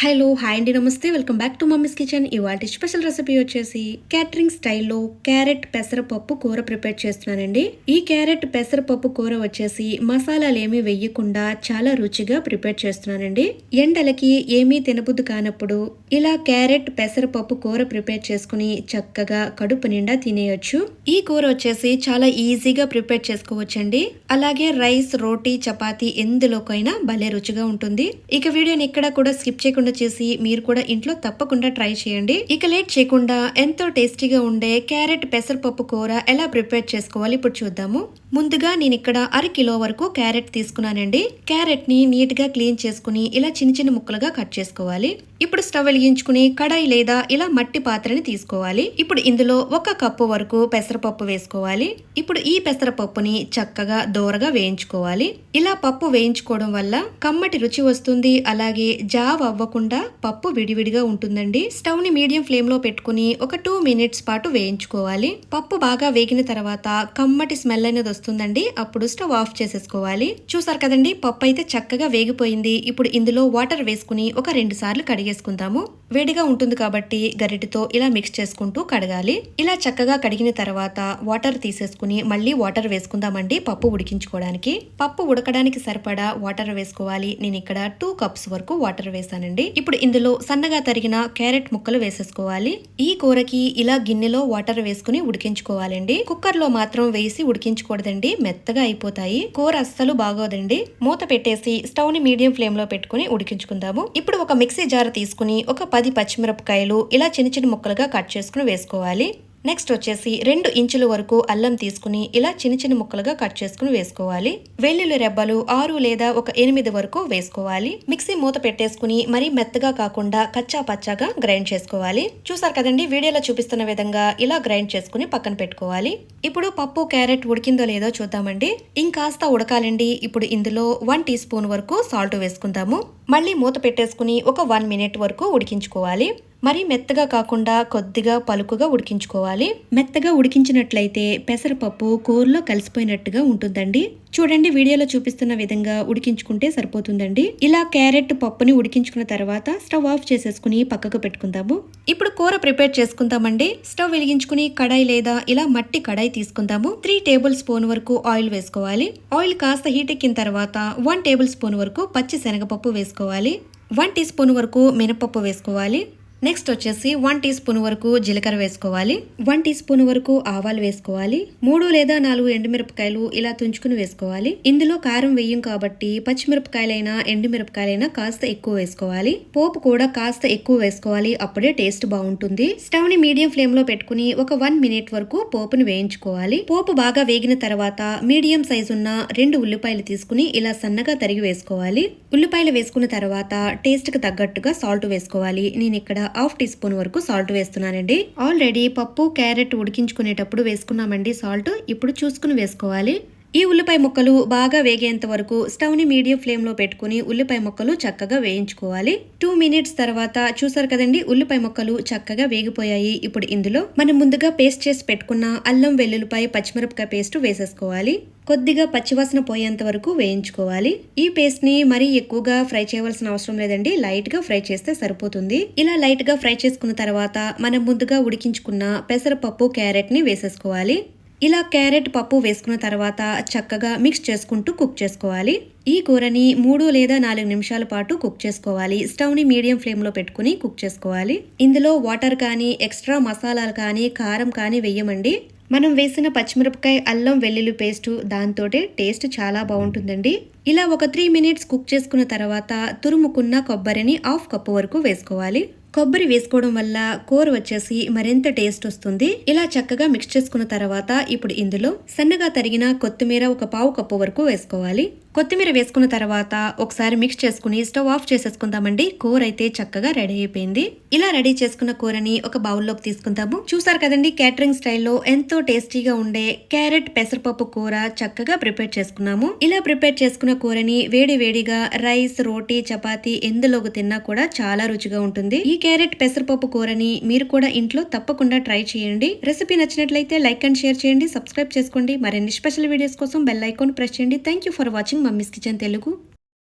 Hello hi అండి నమస్తే. Welcome back to mummy's kitchen. ఇవాటి స్పెషల్ రెసిపీ వచ్చేసి క్యాటరింగ్ స్టైల్లో క్యారెట్ పెసరపప్పు కూర ప్రిపేర్ చేస్తున్నానండి. ఈ క్యారెట్ పెసరపప్పు కూర వచ్చేసి మసాలాలు ఏమీ వేయకుండా చాలా రుచిగా ప్రిపేర్ చేస్తున్నానండి. ఎండలకి ఏమీ తినబుద్దు కానప్పుడు ఇలా క్యారెట్ పెసరపప్పు కూర ప్రిపేర్ చేసుకుని చక్కగా కడుపు నిండా తినేయొచ్చు. ఈ కూర వచ్చేసి చాలా ఈజీగా ప్రిపేర్ చేసుకోవచ్చండి. అలాగే రైస్ రోటీ చపాతీ ఎందులోకైనా భలే రుచిగా ఉంటుంది. ఇక వీడియోని ఇక్కడ కూడా స్కిప్ చేయకుండా చేసి మీరు కూడా ఇంట్లో తప్పకుండా ట్రై చేయండి. ఇక లేట్ చేయకుండా ఎంతో టేస్టీగా ఉండే క్యారెట్ పెసరపప్పు కూర ఎలా ప్రిపేర్ చేసుకోవాలి ఇప్పుడు చూద్దాము. ముందుగా నేను ఇక్కడ అర కిలో వరకు క్యారెట్ తీసుకున్నానండి. క్యారెట్ని నీట్గా క్లీన్ చేసుకుని ఇలా చిన్న చిన్న ముక్కలుగా కట్ చేసుకోవాలి. ఇప్పుడు స్టవ్ వెలిగించుకుని కడాయి లేదా ఇలా మట్టి పాత్రని తీసుకోవాలి. ఇప్పుడు ఇందులో ఒక కప్పు వరకు పెసరపప్పు వేసుకోవాలి. ఇప్పుడు ఈ పెసరపప్పుని చక్కగా దోరగా వేయించుకోవాలి. ఇలా పప్పు వేయించుకోవడం వల్ల కమ్మటి రుచి వస్తుంది. అలాగే జావ్ అవ్వకుండా పప్పు విడివిడిగా ఉంటుందండి. స్టవ్ని మీడియం ఫ్లేమ్లో పెట్టుకుని ఒక టూ మినిట్స్ పాటు వేయించుకోవాలి. పప్పు బాగా వేగిన తర్వాత కమ్మటి స్మెల్ అనేది వస్తుందండి. అప్పుడు స్టవ్ ఆఫ్ చేసేసుకోవాలి. చూసారు కదండి పప్పు అయితే చక్కగా వేగిపోయింది. ఇప్పుడు ఇందులో వాటర్ వేసుకుని ఒక రెండు సార్లు కడిగేసుకుందాము. Tchau! వేడిగా ఉంటుంది కాబట్టి గరిటెతో ఇలా మిక్స్ చేసుకుంటూ కడగాలి. ఇలా చక్కగా కడిగిన తర్వాత వాటర్ తీసేసుకుని మళ్ళీ వాటర్ వేసుకుందామండి పప్పు ఉడికించుకోవడానికి. పప్పు ఉడకడానికి సరిపడా వాటర్ వేసుకోవాలి. నేను ఇక్కడ టూ కప్స్ వరకు వాటర్ వేసానండి. ఇప్పుడు ఇందులో సన్నగా తరిగిన క్యారెట్ ముక్కలు వేసేసుకోవాలి. ఈ కూరకి ఇలా గిన్నెలో వాటర్ వేసుకుని ఉడికించుకోవాలండి. కుక్కర్లో మాత్రం వేసి ఉడికించకూడదండి. మెత్తగా అయిపోతాయి. కూర అస్సలు బాగోదండి. మూత పెట్టేసి స్టవ్ని మీడియం ఫ్లేమ్లో పెట్టుకుని ఉడికించుకుందాము. ఇప్పుడు ఒక మిక్సీ జార్ తీసుకుని ఒక పది పచ్చిమిరపకాయలు ఇలా చిన్న చిన్న ముక్కలుగా కట్ చేసుకుని వేసుకోవాలి. నెక్స్ట్ వచ్చేసి రెండు ఇంచుల వరకు అల్లం తీసుకుని ఇలా చిన్న చిన్న ముక్కలుగా కట్ చేసుకుని వేసుకోవాలి. వెల్లుల్లి రెబ్బలు ఆరు లేదా ఒక ఎనిమిది వరకు వేసుకోవాలి. మిక్సీ మూత పెట్టేసుకుని మరీ మెత్తగా కాకుండా కచ్చా పచ్చాగా గ్రైండ్ చేసుకోవాలి. చూసారు కదండి వీడియోలో చూపిస్తున్న విధంగా ఇలా గ్రైండ్ చేసుకుని పక్కన పెట్టుకోవాలి. ఇప్పుడు పప్పు క్యారెట్ ఉడికిందో లేదో చూద్దామండి. ఇంకాస్త ఉడకాలండి. ఇప్పుడు ఇందులో వన్ టీ స్పూన్ వరకు సాల్ట్ వేసుకుందాము. మళ్ళీ మూత పెట్టేసుకుని ఒక వన్ మినిట్ వరకు ఉడికించుకోవాలి. మరీ మెత్తగా కాకుండా కొద్దిగా పలుకుగా ఉడికించుకోవాలి. మెత్తగా ఉడికించినట్లయితే పెసరపప్పు కూరలో కలిసిపోయినట్టుగా ఉంటుందండి. చూడండి వీడియోలో చూపిస్తున్న విధంగా ఉడికించుకుంటే సరిపోతుందండి. ఇలా క్యారెట్ పప్పుని ఉడికించుకున్న తర్వాత స్టవ్ ఆఫ్ చేసేసుకుని పక్కకు పెట్టుకుందాము. ఇప్పుడు కూర ప్రిపేర్ చేసుకుందామండి. స్టవ్ వెలిగించుకుని కడాయి లేదా ఇలా మట్టి కడాయి తీసుకుందాము. త్రీ టేబుల్ స్పూన్ వరకు ఆయిల్ వేసుకోవాలి. ఆయిల్ కాస్త హీట్ ఎక్కిన తర్వాత వన్ టేబుల్ స్పూన్ వరకు పచ్చి శనగపప్పు వేసుకోవాలి. వన్ టీ స్పూన్ వరకు మినపప్పు వేసుకోవాలి. నెక్స్ట్ వచ్చేసి వన్ టీ స్పూన్ వరకు జీలకర్ర వేసుకోవాలి. వన్ టీ స్పూన్ వరకు ఆవాలు వేసుకోవాలి. మూడు లేదా నాలుగు ఎండుమిరపకాయలు ఇలా తుంచుకుని వేసుకోవాలి. ఇందులో కారం వేయం కాబట్టి పచ్చిమిరపకాయలైనా ఎండుమిరపకాయలైనా కాస్త ఎక్కువ వేసుకోవాలి. పోపు కూడా కాస్త ఎక్కువ వేసుకోవాలి. అప్పుడే టేస్ట్ బాగుంటుంది. స్టవ్ని మీడియం ఫ్లేమ్లో పెట్టుకుని ఒక వన్ మినిట్ వరకు పోపుని వేయించుకోవాలి. పోపు బాగా వేగిన తర్వాత మీడియం సైజు ఉన్న రెండు ఉల్లిపాయలు తీసుకుని ఇలా సన్నగా తరిగి వేసుకోవాలి. ఉల్లిపాయలు వేసుకున్న తర్వాత టేస్ట్కి తగ్గట్టుగా సాల్ట్ వేసుకోవాలి. నేను ఇక్కడ హాఫ్ టీ స్పూన్ వరకు సాల్ట్ వేస్తున్నానండి. ఆల్రెడీ పప్పు క్యారెట్ ఉడికించుకునేటప్పుడు వేసుకున్నామండి సాల్ట్. ఇప్పుడు చూసుకుని వేసుకోవాలి. ఈ ఉల్లిపాయ ముక్కలు బాగా వేగేంత వరకు స్టవ్ని మీడియం ఫ్లేమ్లో పెట్టుకుని ఉల్లిపాయ ముక్కలు చక్కగా వేయించుకోవాలి. టూ మినిట్స్ తర్వాత చూసారు కదండి ఉల్లిపాయ ముక్కలు చక్కగా వేగిపోయాయి. ఇప్పుడు ఇందులో మనం ముందుగా పేస్ట్ చేసి పెట్టుకున్న అల్లం వెల్లుల్లిపాయ పచ్చిమిరపకాయ పేస్ట్ వేసేసుకోవాలి. కొద్దిగా పచ్చివాసన పోయేంత వరకు వేయించుకోవాలి. ఈ పేస్ట్ని మరీ ఎక్కువగా ఫ్రై చేయవలసిన అవసరం లేదండి లైట్గా ఫ్రై చేస్తే సరిపోతుంది. ఇలా లైట్గా ఫ్రై చేసుకున్న తర్వాత మనం ముందుగా ఉడికించుకున్న పెసరపప్పు క్యారెట్ని వేసేసుకోవాలి. ఇలా క్యారెట్ పప్పు వేసుకున్న తర్వాత చక్కగా మిక్స్ చేసుకుంటూ కుక్ చేసుకోవాలి. ఈ కూరని మూడు లేదా నాలుగు నిమిషాల పాటు కుక్ చేసుకోవాలి. స్టవ్ని మీడియం ఫ్లేమ్లో పెట్టుకుని కుక్ చేసుకోవాలి. ఇందులో వాటర్ కానీ ఎక్స్ట్రా మసాలాలు కానీ కారం కానీ వేయమండి. మనం వేసిన పచ్చిమిరపకాయ అల్లం వెల్లుల్లి పేస్టు దాంతోటే టేస్ట్ చాలా బాగుంటుందండి. ఇలా ఒక త్రీ మినిట్స్ కుక్ చేసుకున్న తర్వాత తురుముకున్న కొబ్బరిని హాఫ్ కప్పు వరకు వేసుకోవాలి. కొబ్బరి వేసుకోవడం వల్ల కూర వచ్చేసి మరింత టేస్ట్ వస్తుంది. ఇలా చక్కగా మిక్స్ చేసుకున్న తర్వాత ఇప్పుడు ఇందులో సన్నగా తరిగిన కొత్తిమీర ఒక పావు కప్పు వరకు వేసుకోవాలి. కొత్తిమీర వేసుకున్న తర్వాత ఒకసారి మిక్స్ చేసుకుని స్టవ్ ఆఫ్ చేసేసుకుందామండి. కూర అయితే చక్కగా రెడీ అయిపోయింది. ఇలా రెడీ చేసుకున్న కూరని ఒక బౌల్లోకి తీసుకుందాము. చూసారు కదండి క్యాటరింగ్ స్టైల్లో ఎంతో టేస్టీగా ఉండే క్యారెట్ పెసరపప్పు కూర చక్కగా ప్రిపేర్ చేసుకున్నాము. ఇలా ప్రిపేర్ చేసుకున్న కూరని వేడి వేడిగా రైస్ రోటీ చపాతీ ఎందులోకి తిన్నా కూడా చాలా రుచిగా ఉంటుంది. ఈ క్యారెట్ పెసరపప్పు కూరని మీరు కూడా ఇంట్లో తప్పకుండా ట్రై చేయండి. రెసిపీ నచ్చినట్లయితే లైక్ అండ్ షేర్ చేయండి. సబ్స్క్రైబ్ చేసుకోండి. మరిన్ని స్పెషల్ వీడియోస్ కోసం బెల్ ఐకాన్ ప్రెస్ చేయండి. Thank you for watching mummy's kitchen Telugu.